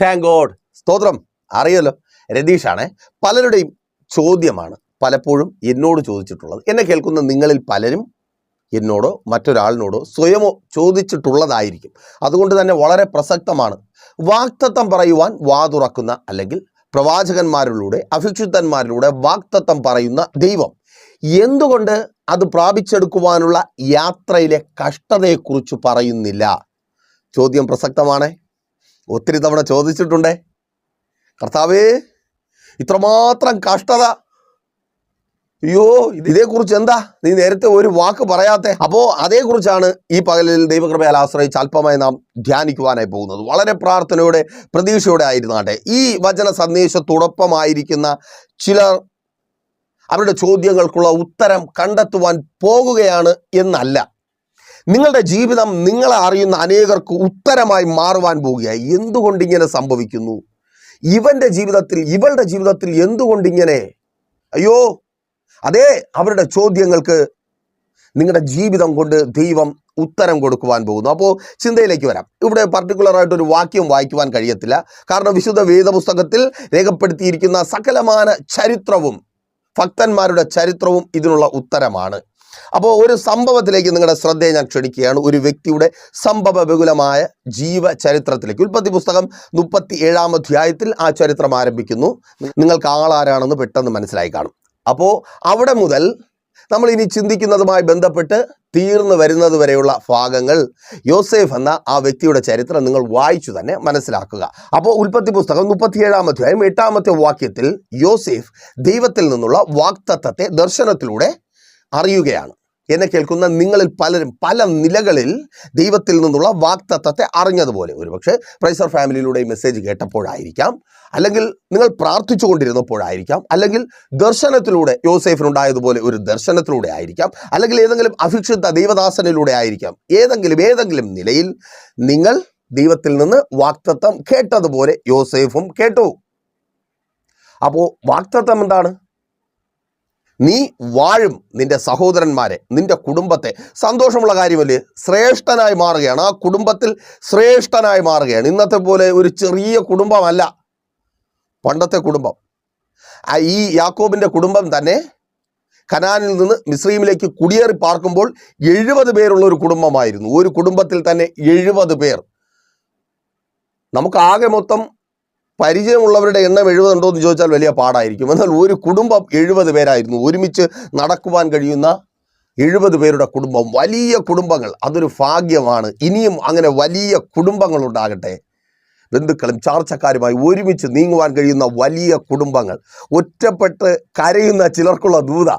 Thank God സ്തോത്രം. അറിയാലോ? രതീഷാണ് പലരുടെയും ചോദ്യമാണ് പലപ്പോഴും എന്നോട് ചോദിച്ചിട്ടുള്ളത്. എന്നെ കേൾക്കുന്ന നിങ്ങളിൽ പലരും എന്നോടോ മറ്റൊരാളിനോടോ സ്വയമോ ചോദിച്ചിട്ടുള്ളതായിരിക്കും. അതുകൊണ്ട് തന്നെ വളരെ പ്രസക്തമാണ്. വാക്തത്വം പറയുവാൻ വാ തുറക്കുന്ന അല്ലെങ്കിൽ പ്രവാചകന്മാരിലൂടെ അഭിക്ഷുദ്ധന്മാരിലൂടെ വാക്തത്വം പറയുന്ന ദൈവം. എന്തുകൊണ്ട് അത് പ്രാപിച്ചെടുക്കുവാനുള്ള യാത്രയിലെ കഷ്ടതയെക്കുറിച്ച് പറയുന്നില്ല? ചോദ്യം പ്രസക്തമാണ്? ഒത്തിരി തവണ ചോദിച്ചിട്ടുണ്ടേ. കർത്താവേ ഇത്രമാത്രം കഷ്ടത. അയ്യോ ഇത് ഇതേക്കുറിച്ച് എന്താ? നീ നേരത്തെ ഒരു വാക്ക് പറയാത്തെ. അപ്പോൾ അതേക്കുറിച്ചാണ് ഈ പകലിൽ ദൈവകൃപയാൽ ആശ്രയിച്ച് അല്പമായി നാം ധ്യാനിക്കുവാനായി പോകുന്നത്. വളരെ പ്രാർത്ഥനയോടെ പ്രതീക്ഷയോടെ ആയിരുന്നാട്ടെ. ഈ വചന സന്ദേശത്തോടൊപ്പമായിരിക്കുന്ന ചിലർ അവരുടെ ചോദ്യങ്ങൾക്കുള്ള ഉത്തരം കണ്ടെത്തുവാൻ പോകുകയാണ് എന്നല്ല. നിങ്ങളുടെ ജീവിതം നിങ്ങളെ അറിയുന്ന അനേകർക്ക് ഉത്തരമായി മാറുവാൻ പോവുകയായി. എന്തുകൊണ്ട് ഇങ്ങനെ സംഭവിക്കുന്നു? ഇവന്റെ ജീവിതത്തിൽ ഇവളുടെ ജീവിതത്തിൽ എന്തുകൊണ്ട് ഇങ്ങനെ അയ്യോ അതെ അവരുടെ ചോദ്യങ്ങൾക്ക് നിങ്ങളുടെ ജീവിതം കൊണ്ട് ദൈവം ഉത്തരം കൊടുക്കുവാൻ പോകുന്നു. അപ്പോൾ ചിന്തയിലേക്ക് വരാം. ഇവിടെ പർട്ടിക്കുലർ ആയിട്ട് ഒരു വാക്യം വായിക്കുവാൻ കഴിയത്തില്ല. കാരണം വിശുദ്ധ വേദപുസ്തകത്തിൽ രേഖപ്പെടുത്തിയിരിക്കുന്ന സകലമാന ചരിത്രവും ഭക്തന്മാരുടെ ചരിത്രവും ഇതിനുള്ള ഉത്തരമാണ്. അപ്പോൾ ഒരു സംഭവത്തിലേക്ക് നിങ്ങളുടെ ശ്രദ്ധയെ ഞാൻ ക്ഷണിക്കുകയാണ്. ഒരു വ്യക്തിയുടെ സംഭവ ജീവചരിത്രത്തിലേക്ക്. ഉൽപ്പത്തി പുസ്തകം മുപ്പത്തി ഏഴാം അധ്യായത്തിൽ ആ ചരിത്രം ആരംഭിക്കുന്നു. നിങ്ങൾക്ക് ആളാരാണെന്ന് പെട്ടെന്ന് മനസ്സിലായി കാണും. അപ്പോൾ അവിടെ മുതൽ നമ്മൾ ഇനി ചിന്തിക്കുന്നതുമായി ബന്ധപ്പെട്ട് തീർന്നു വരുന്നത് വരെയുള്ള ഭാഗങ്ങൾ യോസേഫ് എന്ന ആ വ്യക്തിയുടെ ചരിത്രം നിങ്ങൾ വായിച്ചു തന്നെ മനസ്സിലാക്കുക. അപ്പോൾ ഉൽപ്പത്തി പുസ്തകം മുപ്പത്തിയേഴാം അധ്യായം എട്ടാമത്തെ വാക്യത്തിൽ യോസേഫ് ദൈവത്തിൽ നിന്നുള്ള വാക്തത്വത്തെ ദർശനത്തിലൂടെ അറിയുകയാണ്. എന്നെ കേൾക്കുന്ന നിങ്ങളിൽ പലരും പല നിലകളിൽ ദൈവത്തിൽ നിന്നുള്ള വാക്തത്വത്തെ അറിഞ്ഞതുപോലെ. ഒരുപക്ഷെ പ്രൈസർ ഫാമിലിയിലൂടെ മെസ്സേജ് കേട്ടപ്പോഴായിരിക്കാം. അല്ലെങ്കിൽ നിങ്ങൾ പ്രാർത്ഥിച്ചു കൊണ്ടിരുന്നപ്പോഴായിരിക്കാം അല്ലെങ്കിൽ ദർശനത്തിലൂടെ യോസേഫിനുണ്ടായതുപോലെ ഒരു ദർശനത്തിലൂടെ ആയിരിക്കാം. അല്ലെങ്കിൽ ഏതെങ്കിലും അഭിക്ഷിത ദൈവദാസനിലൂടെ ആയിരിക്കാം. ഏതെങ്കിലും ഏതെങ്കിലും നിലയിൽ നിങ്ങൾ ദൈവത്തിൽ നിന്ന് വാക്തത്വം കേട്ടതുപോലെ യോസേഫും കേട്ടു. അപ്പോൾ വാക്തത്വം എന്താണ്? നീ വാഴും നിന്റെ സഹോദരന്മാരെ നിന്റെ കുടുംബത്തെ. സന്തോഷമുള്ള കാര്യമല്ലേ ശ്രേഷ്ഠനായി മാറുകയാണ്. ആ കുടുംബത്തിൽ ശ്രേഷ്ഠനായി മാറുകയാണ്. ഇന്നത്തെ പോലെ ഒരു ചെറിയ കുടുംബമല്ല. പണ്ടത്തെ കുടുംബം. ഈ യാക്കോബിന്റെ കുടുംബം തന്നെ കനാനിൽ നിന്ന് മിസ്രീമിലേക്ക് കുടിയേറി പാർക്കുമ്പോൾ എഴുപത് പേരുള്ള ഒരു കുടുംബമായിരുന്നു. ഒരു കുടുംബത്തിൽ തന്നെ എഴുപത് പേർ. നമുക്ക് ആകെ മൊത്തം പരിചയമുള്ളവരുടെ എണ്ണം എഴുപതുണ്ടോ എന്ന് ചോദിച്ചാൽ വലിയ പാടായിരിക്കും. എന്നാൽ ഒരു കുടുംബം എഴുപത് പേരായിരുന്നു. ഒരുമിച്ച് നടക്കുവാൻ കഴിയുന്ന എഴുപത് പേരുടെ കുടുംബം വലിയ കുടുംബങ്ങൾ. അതൊരു ഭാഗ്യമാണ്. ഇനിയും അങ്ങനെ വലിയ കുടുംബങ്ങൾ ഉണ്ടാകട്ടെ. ബന്ധുക്കളും ചാർച്ചക്കാരുമായി ഒരുമിച്ച് നീങ്ങുവാൻ കഴിയുന്ന വലിയ കുടുംബങ്ങൾ. ഒറ്റപ്പെട്ട് കരയുന്ന ചിലർക്കുള്ള ദൂത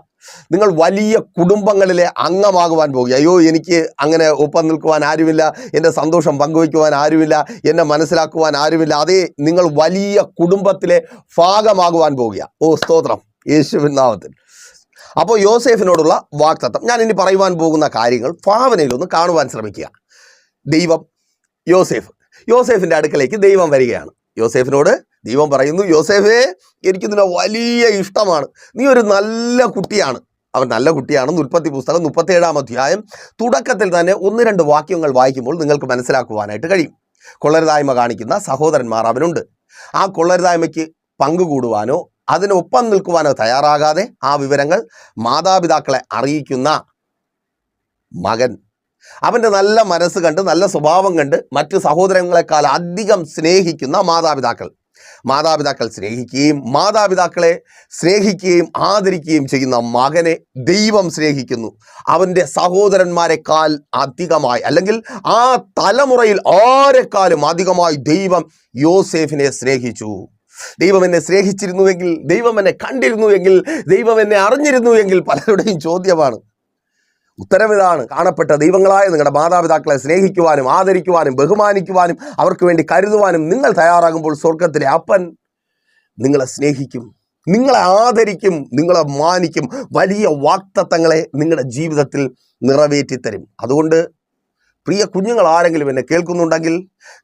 നിങ്ങൾ വലിയ കുടുംബങ്ങളിലെ അംഗമാകുവാൻ പോകുക. അയ്യോ എനിക്ക് അങ്ങനെ ഒപ്പം നിൽക്കുവാൻ ആരുമില്ല. എന്റെ സന്തോഷം പങ്കുവയ്ക്കുവാൻ ആരുമില്ല. എന്നെ മനസ്സിലാക്കുവാൻ ആരുമില്ല. അതേ നിങ്ങൾ വലിയ കുടുംബത്തിലെ ഭാഗമാകുവാൻ പോകുക. ഓ സ്തോത്രം. യേശുവിൻ നാമത്തിൽ. അപ്പോൾ യോസേഫിനോടുള്ള വാക്തത്വം. ഞാൻ ഇനി പറയുവാൻ പോകുന്ന കാര്യങ്ങൾ ഭാവനയിലൊന്ന് കാണുവാൻ ശ്രമിക്കുക. ദൈവം യോസേഫ്. യോസേഫിന്റെ അടുക്കലേക്ക് ദൈവം വരികയാണ്. യോസേഫിനോട് ദൈവം പറയുന്നു യോസേഫേ എനിക്ക് നിന്നെ വലിയ ഇഷ്ടമാണ്. നീ ഒരു നല്ല കുട്ടിയാണ്. അവൻ നല്ല കുട്ടിയാണെന്ന് ഉൽപ്പത്തി പുസ്തകം മുപ്പത്തേഴാം അധ്യായം തുടക്കത്തിൽ തന്നെ ഒന്ന് രണ്ട് വാക്യങ്ങൾ വായിക്കുമ്പോൾ നിങ്ങൾക്ക് മനസ്സിലാക്കുവാനായിട്ട് കഴിയും. കൊള്ളരുതായ്മ കാണിക്കുന്ന സഹോദരന്മാർ അവനുണ്ട്. ആ കൊള്ളരുതായ്മയ്ക്ക് പങ്കുകൂടുവാനോ അതിനൊപ്പം നിൽക്കുവാനോ തയ്യാറാകാതെ ആ വിവരങ്ങൾ മാതാപിതാക്കളെ അറിയിക്കുന്ന മകൻ അവന്റെ നല്ല മനസ്സ് കണ്ട് നല്ല സ്വഭാവം കണ്ട് മറ്റ് സഹോദരങ്ങളെക്കാൾ അധികം സ്നേഹിക്കുന്ന മാതാപിതാക്കൾ. മാതാപിതാക്കൾ സ്നേഹിക്കുകയും മാതാപിതാക്കളെ സ്നേഹിക്കുകയും ആദരിക്കുകയും ചെയ്യുന്ന മകനെ ദൈവം സ്നേഹിക്കുന്നു. അവന്റെ സഹോദരന്മാരെക്കാൾ അധികമായി അല്ലെങ്കിൽ ആ തലമുറയിൽ ആരെക്കാളും അധികമായി ദൈവം യോസേഫിനെ സ്നേഹിച്ചു. ദൈവം എന്നെ സ്നേഹിച്ചിരുന്നുവെങ്കിൽ ദൈവം എന്നെ കണ്ടിരുന്നുവെങ്കിൽ ദൈവം എന്നെ അറിഞ്ഞിരുന്നുവെങ്കിൽ പലരുടെയും ചോദ്യമാണ് ഉത്തരവിതാണ് കാണപ്പെട്ട ദൈവങ്ങളായ നിങ്ങളുടെ മാതാപിതാക്കളെ സ്നേഹിക്കുവാനും ആദരിക്കുവാനും ബഹുമാനിക്കുവാനും അവർക്ക് വേണ്ടി കരുതുവാനും നിങ്ങൾ തയ്യാറാകുമ്പോൾ സ്വർഗത്തിലെ അപ്പൻ നിങ്ങളെ സ്നേഹിക്കും നിങ്ങളെ ആദരിക്കും നിങ്ങളെ മാനിക്കും വലിയ വാക്തത്വങ്ങളെ നിങ്ങളുടെ ജീവിതത്തിൽ നിറവേറ്റിത്തരും. അതുകൊണ്ട് പ്രിയ കുഞ്ഞുങ്ങൾ ആരെങ്കിലും എന്നെ കേൾക്കുന്നുണ്ടെങ്കിൽ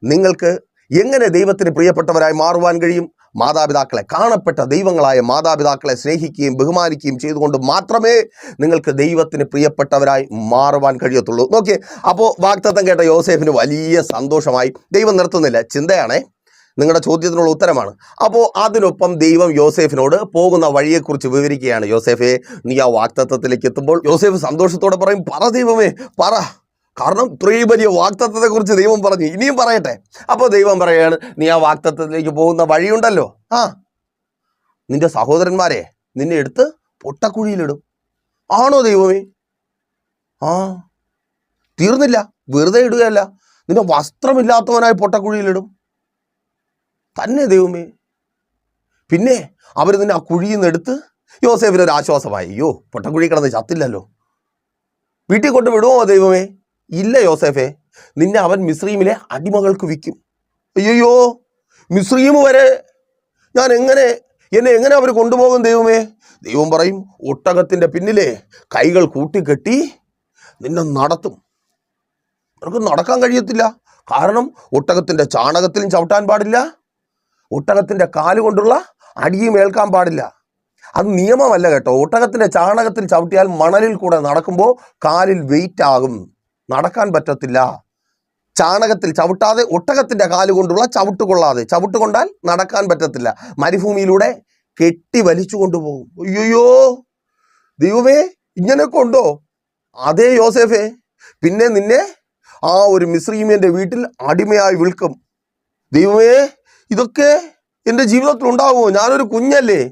നിങ്ങൾക്ക് എങ്ങനെ ദൈവത്തിന് പ്രിയപ്പെട്ടവരായി മാറുവാൻ കഴിയും? മാതാപിതാക്കളെ കാണപ്പെട്ട ദൈവങ്ങളായ മാതാപിതാക്കളെ സ്നേഹിക്കുകയും ബഹുമാനിക്കുകയും ചെയ്തുകൊണ്ട് മാത്രമേ നിങ്ങൾക്ക് ദൈവത്തിന് പ്രിയപ്പെട്ടവരായി മാറുവാൻ കഴിയത്തുള്ളൂ. നോക്കിയേ അപ്പോൾ വാക്തത്വം കേട്ട യോസേഫിന് വലിയ സന്തോഷമായി. ദൈവം നിർത്തുന്നില്ല. ചിന്തയാണേ നിങ്ങളുടെ ചോദ്യത്തിനുള്ള ഉത്തരമാണ്. അപ്പോൾ അതിനൊപ്പം ദൈവം യോസേഫിനോട് പോകുന്ന വഴിയെക്കുറിച്ച് വിവരിക്കുകയാണ്. യോസേഫെ നീ ആ വാക്തത്വത്തിലേക്ക് എത്തുമ്പോൾ യോസേഫ് സന്തോഷത്തോടെ പറയും പറ ദൈവമേ പറ. കാരണം ഇത്രയും വലിയ വാക്തത്വത്തെക്കുറിച്ച് ദൈവം പറഞ്ഞു. ഇനിയും പറയട്ടെ. അപ്പോൾ ദൈവം പറയാണ് നീ ആ വാക്തത്വത്തിലേക്ക് പോകുന്ന വഴിയുണ്ടല്ലോ. ആ. നിന്റെ സഹോദരന്മാരെ നിന്നെ എടുത്ത് പൊട്ടക്കുഴിയിലിടും. ആണോ ദൈവമേ? ആ. തീർന്നില്ല. വെറുതെ ഇടുകയല്ല. നിന്നെ വസ്ത്രമില്ലാത്തവനായി പൊട്ടക്കുഴിയിലിടും. തന്നെ ദൈവമേ. പിന്നെ അവർ നിന്നെ ആ കുഴിയിൽ നിന്ന് എടുത്ത് യോസേഫിനൊരു ആശ്വാസമായി അയ്യോ പൊട്ടക്കുഴി കിടന്ന് ചത്തില്ലല്ലോ. വീട്ടിൽ കൊണ്ട് വിടുമോ ദൈവമേ? ഇല്ല യോസേഫേ നിന്നെ അവൻ മിസ്രീമിലെ അടിമകൾക്ക് വിൽക്കും. അയ്യോ മിസ്രീം വരെ ഞാൻ എങ്ങനെ എന്നെ എങ്ങനെ അവർ കൊണ്ടുപോകും ദൈവമേ? ദൈവം പറയും ഒട്ടകത്തിന്റെ പിന്നിലെ കൈകൾ കൂട്ടിക്കെട്ടി നിന്നെ നടത്തും. നിനക്ക് നടക്കാൻ കഴിയത്തില്ല. കാരണം ഒട്ടകത്തിന്റെ ചാണകത്തിലും ചവിട്ടാൻ പാടില്ല. ഒട്ടകത്തിന്റെ കാൽ കൊണ്ടുള്ള അടിയും ഏൽക്കാൻ പാടില്ല. അത് നിയമമല്ല കേട്ടോ. ഒട്ടകത്തിന്റെ ചാണകത്തിൽ ചവിട്ടിയാൽ മണലിൽ കൂടെ നടക്കുമ്പോൾ കാലിൽ വെയിറ്റ് ആകും. നടക്കാൻ പറ്റത്തില്ല. ചാണകത്തിൽ ചവിട്ടാതെ ഒട്ടകത്തിന്റെ കാൽ കൊണ്ടുള്ള ചവിട്ട് കൊള്ളാതെ. ചവിട്ട് കൊണ്ടാൽ നടക്കാൻ പറ്റത്തില്ല. മരുഭൂമിയിലൂടെ കെട്ടി വലിച്ചു കൊണ്ടുപോകും. അയ്യോ ദൈവമേ ഇങ്ങനെയൊക്കെ ഉണ്ടോ? അതേ യോസേഫേ പിന്നെ നിന്നെ ആ ഒരു മിശ്രീമിയന്റെ വീട്ടിൽ അടിമയായി വിൽക്കും. ദൈവമേ ഇതൊക്കെ എന്റെ ജീവിതത്തിൽ ഉണ്ടാവുമോ? ഞാനൊരു കുഞ്ഞല്ലേ?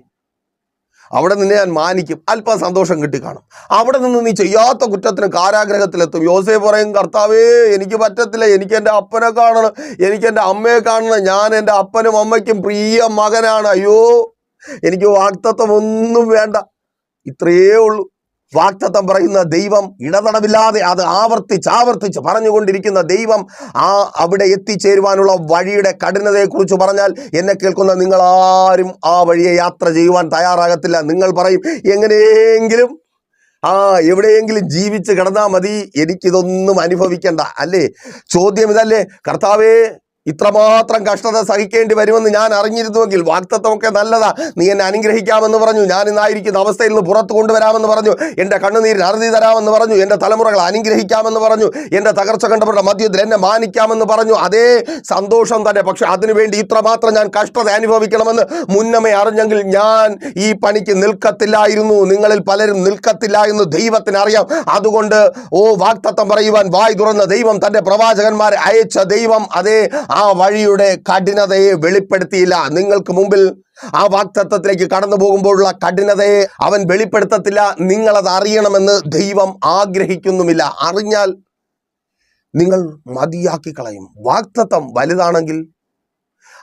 അവിടെ നിന്നെ ഞാൻ മാനിക്കും. അല്പം സന്തോഷം കിട്ടി കാണും. അവിടെ നിന്ന് നീ ചെയ്യാത്ത കുറ്റത്തിന് കാരാഗ്രഹത്തിലെത്തും. യോസേ പറയും കർത്താവേ എനിക്ക് പറ്റത്തില്ല. എനിക്ക് എന്റെ അപ്പനെ കാണണം. എനിക്ക് എന്റെ അമ്മയെ കാണണം. ഞാൻ എന്റെ അപ്പനും അമ്മയ്ക്കും പ്രിയ മകനാണ്. അയ്യോ എനിക്ക് വാക്തത്വം ഒന്നും വേണ്ട. ഇത്രയേ ഉള്ളൂ. വാക്തത്വം പറയുന്ന ദൈവം ഇടതടവില്ലാതെ അത് ആവർത്തിച്ച് ആവർത്തിച്ച് പറഞ്ഞുകൊണ്ടിരിക്കുന്ന ദൈവം ആ അവിടെ എത്തിച്ചേരുവാനുള്ള വഴിയുടെ കഠിനതയെക്കുറിച്ച് പറഞ്ഞാൽ എന്നെ കേൾക്കുന്ന നിങ്ങൾ ആരും ആ വഴിയെ യാത്ര ചെയ്യുവാൻ തയ്യാറാകത്തില്ല. നിങ്ങൾ പറയും എങ്ങനെയെങ്കിലും? ആ എവിടെയെങ്കിലും ജീവിച്ച് കിടന്നാൽ മതി. എനിക്കിതൊന്നും അനുഭവിക്കണ്ട. അല്ലേ? ചോദ്യം ഇതല്ലേ? കർത്താവേ ഇത്രമാത്രം കഷ്ടത സഹിക്കേണ്ടി വരുമെന്ന് ഞാൻ അറിഞ്ഞിരുന്നുവെങ്കിൽ വാക്തത്വമൊക്കെ നല്ലതാ. നീ എന്നെ അനുഗ്രഹിക്കാമെന്ന് പറഞ്ഞു. ഞാൻ ഇന്നായിരിക്കുന്ന അവസ്ഥയിൽ നിന്ന് പുറത്തു കൊണ്ടുവരാമെന്ന് പറഞ്ഞു. എന്റെ കണ്ണുനീരിന് അറുതി തരാമെന്ന് പറഞ്ഞു. എന്റെ തലമുറകൾ അനുഗ്രഹിക്കാമെന്ന് പറഞ്ഞു. എന്റെ തകർച്ച കണ്ടവരുടെ മധ്യത്തിൽ എന്നെ മാനിക്കാമെന്ന് പറഞ്ഞു. അതേ സന്തോഷം തന്നെ. പക്ഷെ അതിനുവേണ്ടി ഇത്രമാത്രം ഞാൻ കഷ്ടത അനുഭവിക്കണമെന്ന് മുന്നമേ അറിഞ്ഞെങ്കിൽ ഞാൻ ഈ പണിക്ക് നിൽക്കത്തില്ലായിരുന്നു. നിങ്ങളിൽ പലരും നിൽക്കത്തില്ല എന്ന് ദൈവത്തിന് അറിയാം അതുകൊണ്ട് ഓ വാക്തത്വം പറയുവാൻ വായ് തുറന്ന ദൈവം തന്റെ പ്രവാചകന്മാരെ അയച്ച ദൈവം. അതേ ആ വഴിയുടെ കഠിനതയെ വെളിപ്പെടുത്തിയില്ല. നിങ്ങൾക്ക് മുമ്പിൽ ആ വാക്തത്വത്തിലേക്ക് കടന്നു പോകുമ്പോഴുള്ള കഠിനതയെ അവൻ വെളിപ്പെടുത്തത്തില്ല. നിങ്ങളത് അറിയണമെന്ന് ദൈവം ആഗ്രഹിക്കുന്നുമില്ല. അറിഞ്ഞാൽ നിങ്ങൾ മതിയാക്കി കളയും. വാക്തത്വം വലുതാണെങ്കിൽ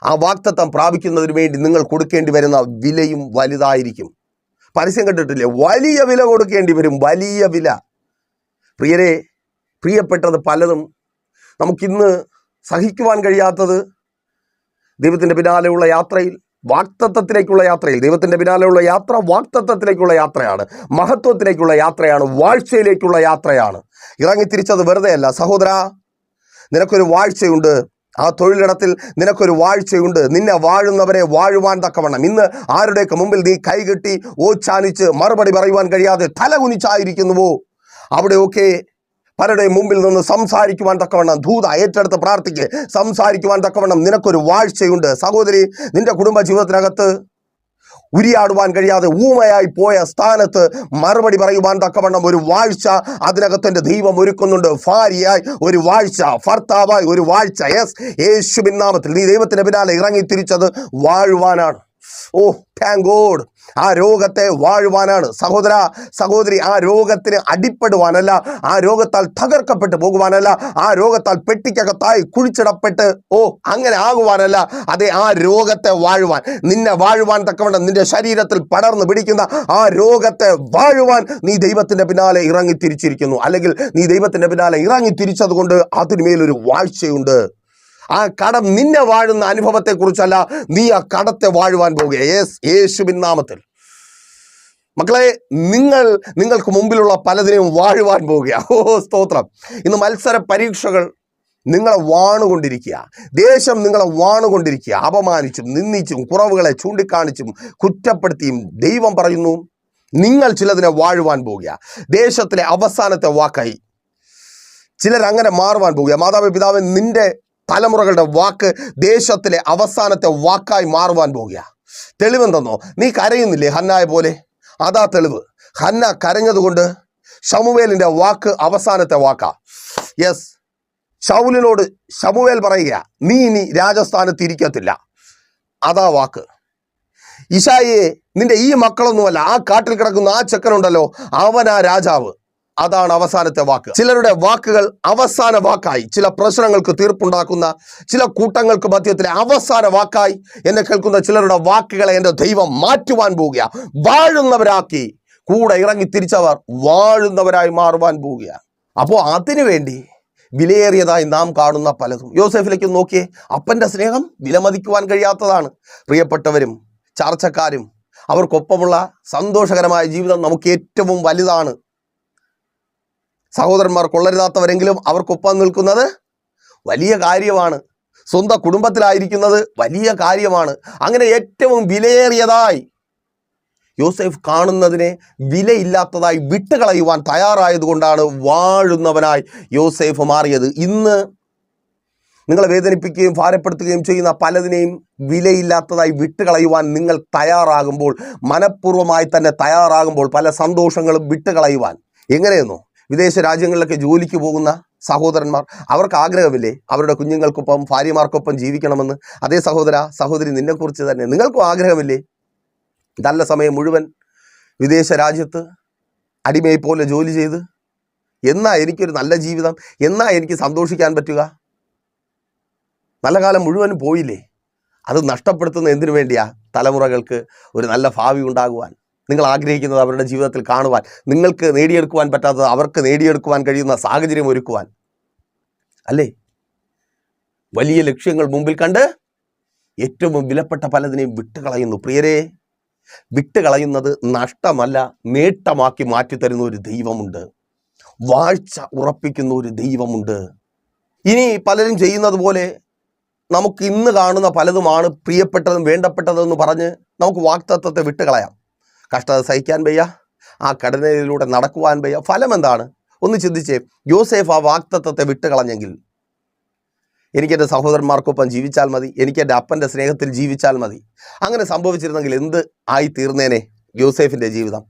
ആ വാക്തത്വം പ്രാപിക്കുന്നതിന് വേണ്ടി നിങ്ങൾ കൊടുക്കേണ്ടി വരുന്ന വിലയും വലുതായിരിക്കും. പരസ്യം കണ്ടിട്ടില്ലേ? വലിയ വില കൊടുക്കേണ്ടി വരും. വലിയ വില. പ്രിയരെ പ്രിയപ്പെട്ടത് പലതും നമുക്കിന്ന് സഹിക്കുവാൻ കഴിയാത്തത് ദൈവത്തിന്റെ പിന്നാലെയുള്ള യാത്രയിൽ വാക്തത്വത്തിലേക്കുള്ള യാത്രയിൽ. ദൈവത്തിന്റെ പിന്നാലെയുള്ള യാത്ര വാക്തത്വത്തിലേക്കുള്ള യാത്രയാണ്. മഹത്വത്തിലേക്കുള്ള യാത്രയാണ്. വാഴ്ചയിലേക്കുള്ള യാത്രയാണ്. ഇറങ്ങി തിരിച്ചത് വെറുതെയല്ല. സഹോദര നിനക്കൊരു വാഴ്ചയുണ്ട്. ആ തൊഴിലിടത്തിൽ നിനക്കൊരു വാഴ്ചയുണ്ട്. നിന്നെ വാഴുന്നവരെ വാഴുവാൻ തക്കവണ്ണം. ഇന്ന് ആരുടെയൊക്കെ മുമ്പിൽ നീ കൈകെട്ടി ഓച്ചാനിച്ച് മറുപടി പറയുവാൻ കഴിയാതെ തല കുനിച്ചായിരിക്കുന്നുവോ അവിടെയൊക്കെ പലരുടെയും മുമ്പിൽ നിന്ന് സംസാരിക്കുവാൻ തക്കവണ്ണം ധൂത ഏറ്റെടുത്ത് പ്രാർത്ഥിക്ക്. സംസാരിക്കുവാൻ തക്കവണ്ണം നിനക്കൊരു വാഴ്ചയുണ്ട്. സഹോദരി നിന്റെ കുടുംബ ജീവിതത്തിനകത്ത് ഉരിയാടുവാൻ കഴിയാതെ ഊമയായി പോയ സ്ഥാനത്ത് മറുപടി പറയുവാൻ തക്കവണ്ണം ഒരു വാഴ്ച അതിനകത്ത് എന്റെ ദൈവം ഒരുക്കുന്നുണ്ട്. ഭാര്യയായി ഒരു വാഴ്ച ഭർത്താവായി ഒരു വാഴ്ച. യെസ് യേശുവിൻ നാമത്തിൽ നീ ദൈവത്തിന്റെ പിന്നാലെ ഇറങ്ങി തിരിച്ചത് വാഴുവാനാണ്. ഓ താങ്ക് ഗോഡ് ആ രോഗത്തെ വാഴുവാനാണ്. സഹോദര സഹോദരി ആ രോഗത്തിന് അടിപ്പെടുവാനല്ല ആ രോഗത്താൽ തകർക്കപ്പെട്ട് പോകുവാനല്ല ആ രോഗത്താൽ പെട്ടിക്കകത്തായി കുഴിച്ചിടപ്പെട്ട് ഓ അങ്ങനെ ആകുവാനല്ല. അതെ ആ രോഗത്തെ വാഴുവാൻ നിന്നെ വാഴുവാൻ തക്കവണ്ണം നിന്റെ ശരീരത്തിൽ പടർന്നു പിടിക്കുന്ന ആ രോഗത്തെ വാഴുവാൻ നീ ദൈവത്തിന്റെ പിന്നാലെ ഇറങ്ങി തിരിച്ചിരിക്കുന്നു അല്ലെങ്കിൽ നീ ദൈവത്തിന്റെ പിന്നാലെ ഇറങ്ങി തിരിച്ചത് കൊണ്ട് അതിനുമേലൊരു വാഴ്ചയുണ്ട്. ആ കടം നിന്നെ വാഴുന്ന അനുഭവത്തെക്കുറിച്ചല്ല നീ ആ കടത്തെ വാഴുവാൻ പോകുക. യേശുവിൻ നാമത്തിൽ. മക്കളെ നിങ്ങൾ നിങ്ങൾക്ക് മുമ്പിലുള്ള പലതിനെയും വാഴുവാൻ പോവുക ഓ സ്തോത്രം. ഇന്ന് മത്സര പരീക്ഷകൾ നിങ്ങളെ വാണുകൊണ്ടിരിക്കുക. ദേശം നിങ്ങളെ വാണുകൊണ്ടിരിക്കുക. അപമാനിച്ചും നിന്ദിച്ചും കുറവുകളെ ചൂണ്ടിക്കാണിച്ചും കുറ്റപ്പെടുത്തിയും ദൈവം പറയുന്നു നിങ്ങൾ ചിലതിനെ വാഴുവാൻ പോവുക ദേശത്തിലെ അവസാനത്തെ വാക്കായി ചിലർ അങ്ങനെ മാറുവാൻ പോവുക മാതാവ് പിതാവ് നിന്റെ തലമുറകളുടെ വാക്ക് ദേശത്തിലെ അവസാനത്തെ വാക്കായി മാറുവാൻ പോകുക തെളിവെന്തെന്നോ? നീ കരയുന്നില്ലേ ഹന്നായ പോലെ? അതാ തെളിവ്. ഹന്ന കരഞ്ഞതുകൊണ്ട് ഷമുവേലിന്റെ വാക്ക് അവസാനത്തെ വാക്കാ. യെസ് ഷൗലിനോട് ഷമുവേൽ പറയുക നീ ഇനി രാജസ്ഥാനത്ത് ഇരിക്കത്തില്ല. അതാ വാക്ക്. ഇഷായിയെ നിന്റെ ഈ മക്കളൊന്നുമല്ല ആ കാട്ടിൽ കിടക്കുന്ന ആ ചെക്കനുണ്ടല്ലോ അവനാ രാജാവ്. അതാണ് അവസാനത്തെ വാക്ക്. ചിലരുടെ വാക്കുകൾ അവസാന വാക്കായി ചില പ്രശ്നങ്ങൾക്ക് തീർപ്പുണ്ടാക്കുന്ന ചില കൂട്ടങ്ങൾക്ക് മധ്യത്തിലെ അവസാന വാക്കായി എന്നെ കേൾക്കുന്ന ചിലരുടെ വാക്കുകളെ എന്റെ ദൈവം മാറ്റുവാൻ പോവുക വാഴുന്നവരാക്കി കൂടെ ഇറങ്ങി തിരിച്ചവർ വാഴുന്നവരായി മാറുവാൻ പോവുക അപ്പോൾ അതിനു വേണ്ടി വിലയേറിയതായി നാം കാണുന്ന പലതും. യോസെഫിലേക്ക് നോക്കിയേ. അപ്പന്റെ സ്നേഹം വിലമതിക്കുവാൻ കഴിയാത്തതാണ്. പ്രിയപ്പെട്ടവരും ചർച്ചക്കാരും അവർക്കൊപ്പമുള്ള സന്തോഷകരമായ ജീവിതം നമുക്ക് ഏറ്റവും വലുതാണ്. സഹോദരന്മാർ കൊള്ളരുതാത്തവരെങ്കിലും അവർക്കൊപ്പം നിൽക്കുന്നത് വലിയ കാര്യമാണ്. സ്വന്തം കുടുംബത്തിലായിരിക്കുന്നത് വലിയ കാര്യമാണ്. അങ്ങനെ ഏറ്റവും വിലയേറിയതായി യോസെഫ് കാണുന്നതിനെ വിലയില്ലാത്തതായി വിട്ടുകളയുവാൻ തയ്യാറായതുകൊണ്ടാണ് വാഴുന്നവനായി യോസെഫ് മാറിയത്. ഇന്ന് നിങ്ങളെ വേദനിപ്പിക്കുകയും ഭാരപ്പെടുത്തുകയും ചെയ്യുന്ന പലതിനെയും വിലയില്ലാത്തതായി വിട്ടുകളയുവാൻ നിങ്ങൾ തയ്യാറാകുമ്പോൾ മനഃപൂർവമായി തന്നെ തയ്യാറാകുമ്പോൾ പല സന്തോഷങ്ങളും വിട്ടുകളയുവാൻ. എങ്ങനെയെന്നോ? വിദേശ രാജ്യങ്ങളിലൊക്കെ ജോലിക്ക് പോകുന്ന സഹോദരന്മാർ അവർക്ക് ആഗ്രഹമില്ലേ? അവരുടെ കുഞ്ഞുങ്ങൾക്കൊപ്പം ഭാര്യമാർക്കൊപ്പം ജീവിക്കണമെന്ന്. അതേ സഹോദര സഹോദരി നിന്നെക്കുറിച്ച് തന്നെ നിങ്ങൾക്കും ആഗ്രഹമില്ലേ? നല്ല സമയം മുഴുവൻ വിദേശ രാജ്യത്ത് അടിമയെ പോലെ ജോലി ചെയ്ത് എന്നാ എനിക്കൊരു നല്ല ജീവിതം എന്നാ എനിക്ക് സന്തോഷിക്കാൻ പറ്റുക? നല്ല കാലം മുഴുവനും പോയില്ലേ? അത് നഷ്ടപ്പെടുത്തുന്ന എന്തിനു വേണ്ടിയാ? തലമുറകൾക്ക് ഒരു നല്ല ഭാവി ഉണ്ടാകുവാൻ. നിങ്ങൾ ആഗ്രഹിക്കുന്നത് അവരുടെ ജീവിതത്തിൽ കാണുവാൻ നിങ്ങൾക്ക് നേടിയെടുക്കുവാൻ പറ്റാത്തത് അവർക്ക് നേടിയെടുക്കുവാൻ കഴിയുന്ന സാഹചര്യം ഒരുക്കുവാൻ. അല്ലേ? വലിയ ലക്ഷ്യങ്ങൾ മുമ്പിൽ കണ്ട് ഏറ്റവും വിലപ്പെട്ട പലതിനെയും വിട്ടുകളയുന്നു. പ്രിയരെ വിട്ടുകളയുന്നത് നഷ്ടമല്ല നേട്ടമാക്കി മാറ്റിത്തരുന്ന ഒരു ദൈവമുണ്ട്. വാഴ്ച ഉറപ്പിക്കുന്ന ഒരു ദൈവമുണ്ട്. ഇനി പലരും ചെയ്യുന്നത് പോലെ നമുക്ക് ഇന്ന് കാണുന്ന പലതുമാണ് പ്രിയപ്പെട്ടതും വേണ്ടപ്പെട്ടതെന്ന് പറഞ്ഞ് നമുക്ക് വാക്തത്വത്തെ വിട്ടുകളയാം. കഷ്ടത സഹിക്കാൻ വയ്യ. ആ കടനയിലൂടെ നടക്കുവാൻ വയ്യ. ഫലം എന്താണ് ഒന്ന് ചിന്തിച്ചേ. യോസേഫ് ആ വാക്തത്വത്തെ വിട്ടുകളഞ്ഞെങ്കിൽ. എനിക്കെന്റെ സഹോദരന്മാർക്കൊപ്പം ജീവിച്ചാൽ മതി. എനിക്കെന്റെ അപ്പന്റെ സ്നേഹത്തിൽ ജീവിച്ചാൽ മതി. അങ്ങനെ സംഭവിച്ചിരുന്നെങ്കിൽ എന്ത് ആയി തീർന്നേനെ യോസേഫിന്റെ ജീവിതം?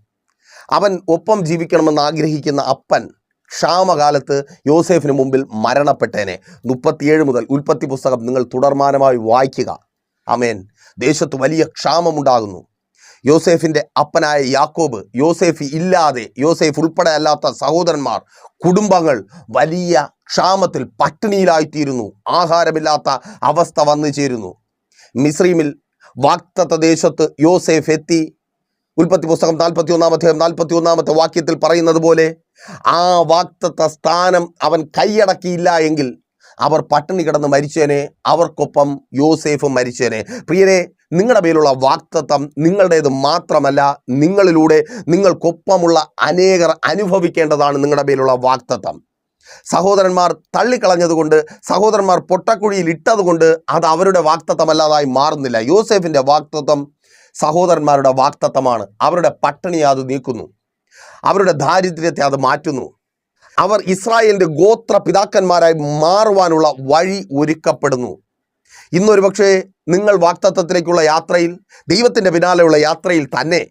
അവൻ ഒപ്പം ജീവിക്കണമെന്ന് ആഗ്രഹിക്കുന്ന അപ്പൻ ക്ഷാമകാലത്ത് യോസേഫിന് മുമ്പിൽ മരണപ്പെട്ടേനെ. മുപ്പത്തിയേഴ് മുതൽ ഉൽപ്പത്തി പുസ്തകം നിങ്ങൾ തുടർമാനമായി വായിക്കുക. അമേൻ ദേശത്ത് വലിയ ക്ഷാമമുണ്ടാകുന്നു. യോസേഫിന്റെ അപ്പനായ യാക്കോബ് യോസേഫ് ഇല്ലാതെ യോസേഫ് ഉൾപ്പെടെ അല്ലാത്ത സഹോദരന്മാർ കുടുംബങ്ങൾ വലിയ ക്ഷാമത്തിൽ പട്ടിണിയിലായിത്തീരുന്നു. ആഹാരമില്ലാത്ത അവസ്ഥ വന്നു ചേരുന്നു. മിസ്രീമിൽ വാക്തത്വ ദേശത്ത് യോസേഫ് എത്തി. ഉൽപ്പത്തി പുസ്തകം നാൽപ്പത്തി ഒന്നാമത്തെ നാൽപ്പത്തി ഒന്നാമത്തെ വാക്യത്തിൽ പറയുന്നത് പോലെ ആ വാക്തത്വ സ്ഥാനം അവൻ കൈയടക്കിയില്ല എങ്കിൽ അവർ പട്ടിണി കിടന്ന് മരിച്ചേനെ അവർക്കൊപ്പം യോസേഫ് മരിച്ചേനെ. പ്രിയരെ നിങ്ങളുടെ മേലുള്ള വാക്തത്വം നിങ്ങളുടേത് മാത്രമല്ല നിങ്ങളിലൂടെ നിങ്ങൾക്കൊപ്പമുള്ള അനേകർ അനുഭവിക്കേണ്ടതാണ് നിങ്ങളുടെ മേലുള്ള വാക്തത്വം. സഹോദരന്മാർ തള്ളിക്കളഞ്ഞതുകൊണ്ട് സഹോദരന്മാർ പൊട്ടക്കുഴിയിൽ ഇട്ടതുകൊണ്ട് അത് അവരുടെ വാക്തത്വമല്ലാതായി മാറുന്നില്ല. യോസേഫിന്റെ വാക്തത്വം സഹോദരന്മാരുടെ വാക്തത്വമാണ്. അവരുടെ പട്ടിണി അത് നീക്കുന്നു. അവരുടെ ദാരിദ്ര്യത്തെ അത് മാറ്റുന്നു. അവർ ഇസ്രായേലിന്റെ ഗോത്ര പിതാക്കന്മാരായി മാറുവാനുള്ള വഴി ഒരുക്കപ്പെടുന്നു. ഇന്നൊരു പക്ഷേ നിങ്ങൾ വാക്തത്വത്തിലേക്കുള്ള യാത്രയിൽ ദൈവത്തിന്റെ പിന്നാലെയുള്ള യാത്രയിൽ തന്നെ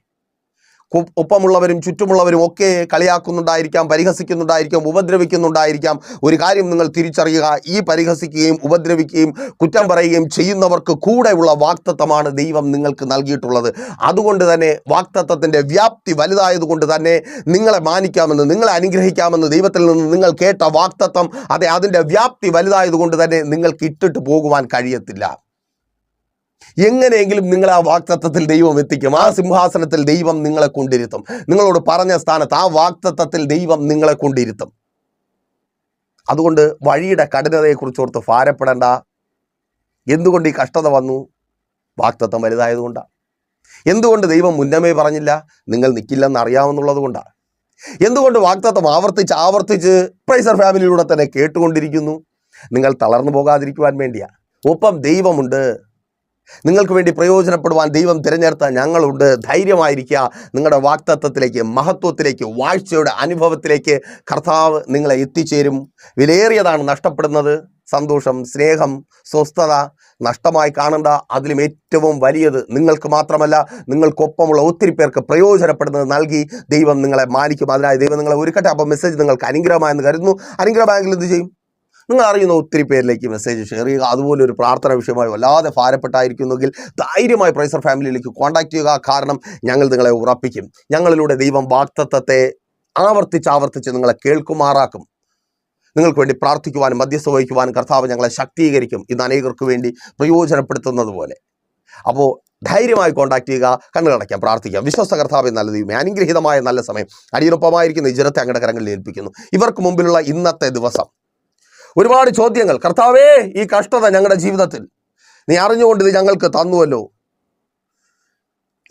ഒപ്പമുള്ളവരും ചുറ്റുമുള്ളവരും ഒക്കെ കളിയാക്കുന്നുണ്ടായിരിക്കാം പരിഹസിക്കുന്നുണ്ടായിരിക്കാം ഉപദ്രവിക്കുന്നുണ്ടായിരിക്കാം. ഒരു കാര്യം നിങ്ങൾ തിരിച്ചറിയുക ഈ പരിഹസിക്കുകയും ഉപദ്രവിക്കുകയും കുറ്റം പറയുകയും ചെയ്യുന്നവർക്ക് കൂടെയുള്ള വാക്തത്വമാണ് ദൈവം നിങ്ങൾക്ക് നൽകിയിട്ടുള്ളത്. അതുകൊണ്ട് തന്നെ വാക്തത്വത്തിന്റെ വ്യാപ്തി വലുതായതുകൊണ്ട് തന്നെ നിങ്ങളെ മാനിക്കാമെന്ന് നിങ്ങളെ അനുഗ്രഹിക്കാമെന്ന് ദൈവത്തിൽ നിന്ന് നിങ്ങൾ കേട്ട വാക്തത്വം അതെ അതിന്റെ വ്യാപ്തി വലുതായതുകൊണ്ട് തന്നെ നിങ്ങൾക്ക് ഇട്ടിട്ട് പോകുവാൻ കഴിയത്തില്ല. എങ്ങനെയെങ്കിലും നിങ്ങൾ ആ വാക്തത്വത്തിൽ ദൈവം എത്തിക്കും ആ സിംഹാസനത്തിൽ ദൈവം നിങ്ങളെ കൊണ്ടിരുത്തും. നിങ്ങളോട് പറഞ്ഞ സ്ഥാനത്ത് ആ വാക്തത്വത്തിൽ ദൈവം നിങ്ങളെ കൊണ്ടിരുത്തും. അതുകൊണ്ട് വഴിയുടെ കഠിനതയെക്കുറിച്ച് ഓർത്ത് ഭാരപ്പെടേണ്ട. എന്തുകൊണ്ട് ഈ കഷ്ടത വന്നു? വാക്തത്വം വലുതായതുകൊണ്ടാണ് എന്തുകൊണ്ട് ദൈവം മുന്നമേ പറഞ്ഞില്ല? നിങ്ങൾ നിൽക്കില്ലെന്ന് അറിയാമെന്നുള്ളത് കൊണ്ടാണ് എന്തുകൊണ്ട് വാക്തത്വം ആവർത്തിച്ച് ആവർത്തിച്ച് പ്രൈസർ ഫാമിലിയിലൂടെ തന്നെ കേട്ടുകൊണ്ടിരിക്കുന്നു? നിങ്ങൾ തളർന്നു പോകാതിരിക്കുവാൻ വേണ്ടിയാണ് ഒപ്പം ദൈവമുണ്ട്. നിങ്ങൾക്ക് വേണ്ടി പ്രയോജനപ്പെടുവാൻ ദൈവം തിരഞ്ഞെടുത്ത ഞങ്ങളുണ്ട്. ധൈര്യമായിരിക്കുക. നിങ്ങളുടെ വാക്തത്വത്തിലേക്ക് മഹത്വത്തിലേക്ക് വാഴ്ചയുടെ അനുഭവത്തിലേക്ക് കർത്താവ് നിങ്ങളെ എത്തിച്ചേരും. വിലയേറിയതാണ് നഷ്ടപ്പെടുന്നത്. സന്തോഷം സ്നേഹം സ്വസ്ഥത നഷ്ടമായി കാണണ്ട. അതിലും ഏറ്റവും വലിയത് നിങ്ങൾക്ക് മാത്രമല്ല നിങ്ങൾക്കൊപ്പമുള്ള ഒത്തിരി പേർക്ക് പ്രയോജനപ്പെടുന്നത് നൽകി ദൈവം നിങ്ങളെ മാനിക്കും. അതിനായി ദൈവം നിങ്ങളെ ഒരുക്കട്ടെ. അപ്പോൾ മെസ്സേജ് നിങ്ങൾക്ക് അനുഗ്രഹമായെന്ന് കരുതുന്നു. അനുഗ്രഹമായെങ്കിൽ എന്ത് ചെയ്യും? നിങ്ങൾ അറിയുന്ന ഒത്തിരി പേരിലേക്ക് മെസ്സേജ് ഷെയർ ചെയ്യുക. അതുപോലെ ഒരു പ്രാർത്ഥന വിഷയമായി വല്ലാതെ ഭാരപ്പെട്ടായിരിക്കുന്നെങ്കിൽ ധൈര്യമായി പ്രൈസർ ഫാമിലിയിലേക്ക് കോൺടാക്ട് ചെയ്യുക. കാരണം ഞങ്ങൾ നിങ്ങളെ ഉറപ്പിക്കും. ഞങ്ങളിലൂടെ ദൈവം വാക്തത്വത്തെ ആവർത്തിച്ച് ആവർത്തിച്ച് നിങ്ങളെ കേൾക്കുമാറാക്കും. നിങ്ങൾക്ക് വേണ്ടി പ്രാർത്ഥിക്കുവാനും മധ്യസ്ഥ വഹിക്കുവാനും കർത്താവ് ഞങ്ങളെ ശക്തീകരിക്കും. ഇന്ന് അനേകർക്ക് വേണ്ടി പ്രയോജനപ്പെടുത്തുന്നത് പോലെ. അപ്പോൾ ധൈര്യമായി കോൺടാക്ട് ചെയ്യുക കണ്ണുകളടയ്ക്കാം പ്രാർത്ഥിക്കാം വിശ്വസ്ത കർത്താവ് നല്ല ദൈവമേ അനുഗ്രഹീതമായ നല്ല സമയം. അടിയൊപ്പമായിരിക്കുന്ന ഈ ജനത്തെ അങ്ങയുടെ കരങ്ങളിൽ ഏൽപ്പിക്കുന്നു. ഇവർക്ക് മുമ്പിലുള്ള ഇന്നത്തെ ദിവസം ഒരുപാട് ചോദ്യങ്ങൾ. കർത്താവേ ഈ കഷ്ടത ഞങ്ങളുടെ ജീവിതത്തിൽ. നീ അറിഞ്ഞുകൊണ്ട് ഇത് ഞങ്ങൾക്ക് തന്നുവല്ലോ.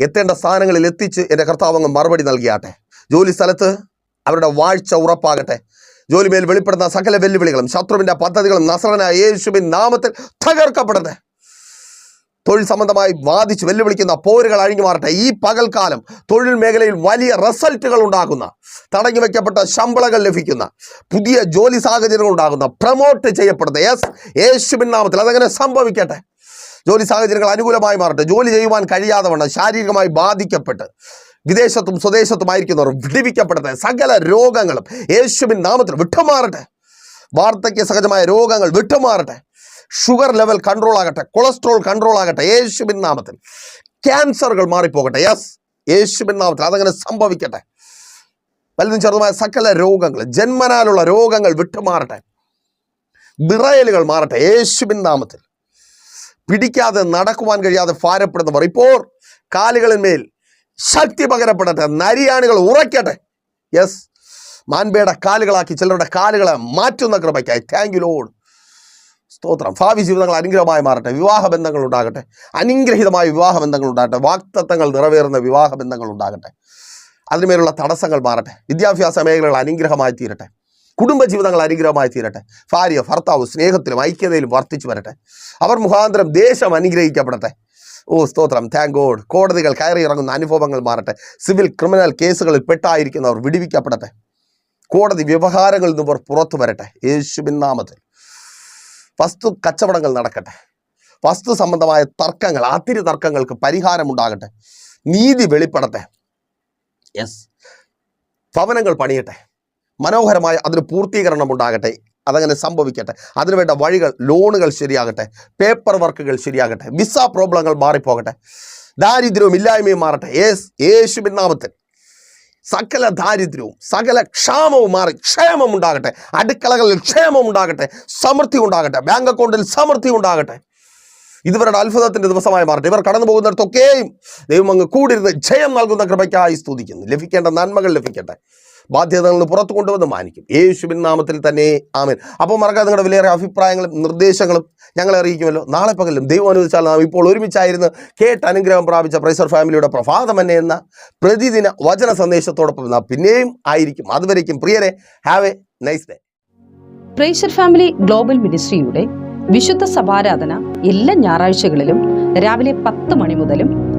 എത്തേണ്ട സ്ഥാനങ്ങളിൽ എത്തിച്ച് എന്റെ കർത്താവ് അങ്ങ് മറുപടി നൽകിയാട്ടെ. ജോലി സ്ഥലത്ത് അവരുടെ വാഴ്ച ഉറപ്പാകട്ടെ. ജോലിമേൽ വെളിപ്പെടുന്ന സകല വെല്ലുവിളികളും ശത്രുവിന്റെ പദ്ധതികളും നസറനായ യേശുവിൻ നാമത്തിൽ തകർക്കപ്പെടട്ടെ തൊഴിൽ സംബന്ധമായി വാദിച്ച് വെല്ലുവിളിക്കുന്ന പോരുകൾ അഴിഞ്ഞു മാറട്ടെ. ഈ പകൽക്കാലം തൊഴിൽ മേഖലയിൽ വലിയ റിസൾട്ടുകൾ ഉണ്ടാകുന്ന തടഞ്ഞു വെക്കപ്പെട്ട ശമ്പളങ്ങൾ ലഭിക്കുന്ന പുതിയ ജോലി സാഹചര്യങ്ങൾ ഉണ്ടാകുന്ന പ്രൊമോട്ട് ചെയ്യപ്പെടുന്ന യെസ് യേശുവിൻ നാമത്തിൽ അതങ്ങനെ സംഭവിക്കട്ടെ. ജോലി സാഹചര്യങ്ങൾ അനുകൂലമായി മാറട്ടെ. ജോലി ചെയ്യുവാൻ കഴിയാതെ വണ്ണം ശാരീരികമായി ബാധിക്കപ്പെട്ട് വിദേശത്തും സ്വദേശത്തുമായിരിക്കുന്നവർ വിടിവിക്കപ്പെടട്ടെ സകല രോഗങ്ങളും യേശുവിൻ നാമത്തിൽ വിട്ടുമാറട്ടെ. വാർദ്ധക്യ സഹജമായ രോഗങ്ങൾ വിട്ടുമാറട്ടെ. ഷുഗർ ലെവൽ കൺട്രോൾ ആകട്ടെ കൊളസ്ട്രോൾ കൺട്രോൾ ആകട്ടെ യേശുബിൻ നാമത്തിൽ. ക്യാൻസറുകൾ മാറിപ്പോകട്ടെ യെസ് യേശുബിൻ നാമത്തിൽ അതങ്ങനെ സംഭവിക്കട്ടെ. വലുതും ചെറുതുമായ സകല രോഗങ്ങൾ ജന്മനാലുള്ള രോഗങ്ങൾ വിട്ടുമാറട്ടെ. വിറയലുകൾ മാറട്ടെ യേശുബിൻ നാമത്തിൽ. പിടിക്കാതെ നടക്കുവാൻ കഴിയാതെ ഭാരപ്പെടുന്നവർ ഇപ്പോൾ കാലുകളിന്മേൽ ശക്തി പകരപ്പെടട്ടെ നരിയാണികൾ ഉറയ്ക്കട്ടെ. യെസ് മാൻപയുടെ കാലുകളാക്കി ചിലരുടെ കാലുകളെ മാറ്റുന്ന കൃപയ്ക്കായി. താങ്ക് യു ലോഡ് സ്തോത്രം. ഭാവി ജീവിതങ്ങൾ അനുഗ്രഹമായി മാറട്ടെ വിവാഹ ബന്ധങ്ങൾ ഉണ്ടാകട്ടെ അനുഗ്രഹീതമായ വിവാഹ ബന്ധങ്ങൾ ഉണ്ടാകട്ടെ വാക്തത്വങ്ങൾ നിറവേറുന്ന വിവാഹ ബന്ധങ്ങൾ ഉണ്ടാകട്ടെ. അതിനുമേലുള്ള തടസ്സങ്ങൾ മാറട്ടെ വിദ്യാഭ്യാസ മേഖലകൾ അനുഗ്രഹമായി തീരട്ടെ കുടുംബജീവിതങ്ങൾ അനുഗ്രഹമായി തീരട്ടെ ഭാര്യ ഭർത്താവ് സ്നേഹത്തിലും ഐക്യതയിലും വർദ്ധിച്ചു വരട്ടെ അവർ മുഖാന്തരം ദേശം അനുഗ്രഹിക്കപ്പെടട്ടെ. ഓ സ്തോത്രം. താങ്ക് ഗോഡ് കോടതികൾ കയറി ഇറങ്ങുന്ന അനുഭവങ്ങൾ മാറട്ടെ. സിവിൽ ക്രിമിനൽ കേസുകളിൽ പെട്ടായിരിക്കുന്നവർ വിടിവിക്കപ്പെടട്ടെ. കോടതി വ്യവഹാരങ്ങളിൽ നിന്നവർ പുറത്തു വരട്ടെ. യേശുബിൻ നാമത്തിൽ. വസ്തു കച്ചവടങ്ങൾ നടക്കട്ടെ. വസ്തു സംബന്ധമായ തർക്കങ്ങൾ അതിരി തർക്കങ്ങൾക്ക് പരിഹാരം ഉണ്ടാകട്ടെ നീതി വെളിപ്പെടട്ടെ. യെസ് ഭവനങ്ങൾ പണിയട്ടെ. മനോഹരമായ അതിന് പൂർത്തീകരണം ഉണ്ടാകട്ടെ. അതങ്ങനെ സംഭവിക്കട്ടെ. അതിനുവേണ്ട വഴികൾ ലോണുകൾ ശരിയാകട്ടെ. പേപ്പർ വർക്കുകൾ ശരിയാകട്ടെ. വിസ പ്രോബ്ലങ്ങൾ മാറിപ്പോകട്ടെ. ദാരിദ്ര്യവും ഇല്ലായ്മയും മാറട്ടെ. യേശുവിൻ നാമത്തിൽ. സകല ദാരിദ്ര്യവും സകല ക്ഷാമവും മാറി ക്ഷേമം ഉണ്ടാകട്ടെ അടുക്കളകളിൽ ക്ഷേമം ഉണ്ടാകട്ടെ സമൃദ്ധി ഉണ്ടാകട്ടെ ബാങ്ക് അക്കൗണ്ടിൽ സമൃദ്ധി ഉണ്ടാകട്ടെ ഇതുവരുടെ അത്ഭുതത്തിന്റെ ദിവസമായി മാറട്ടെ. ഇവർ കടന്നു പോകുന്നിടത്തൊക്കെയും ദൈവം അങ്ങ് കൂടിയിരുന്ന് ജയം നൽകുന്ന കൃപയ്ക്കായി സ്തുതിക്കുന്നു. ലഭിക്കേണ്ട നന്മകൾ ലഭിക്കട്ടെ. ബാധ്യതകളിൽ പുറത്തു കൊണ്ടുവന്ന് മാനിക്കും. യേശുവിൻ നാമത്തിൽ തന്നെ. ആമേൻ. അപ്പോൾ മറക്കാതെ നിങ്ങളുടെ വിലയേറെ അഭിപ്രായങ്ങളും നിർദ്ദേശങ്ങളും ഞങ്ങളെ അറിയിക്കുമല്ലോ. നാളെ പകലും ദൈവം അനുവദിച്ചാൽ നാം ഇപ്പോൾ ഒരുമിച്ചായിരുന്നു കേട്ട് അനുഗ്രഹം പ്രാപിച്ച പ്രൈസർ ഫാമിലിയുടെ പ്രഭാതം തന്നെ എന്ന പ്രതിദിന വചന സന്ദേശത്തോടൊപ്പം നാം പിന്നെയും ആയിരിക്കും. അതുവരേക്കും പ്രിയരെ have a nice day Praiser Family Global മിനിസ്ട്രിയുടെ വിശുദ്ധ സഭാരാധന എല്ലാ ഞായറാഴ്ചകളിലും രാവിലെ പത്ത് മണി മുതലും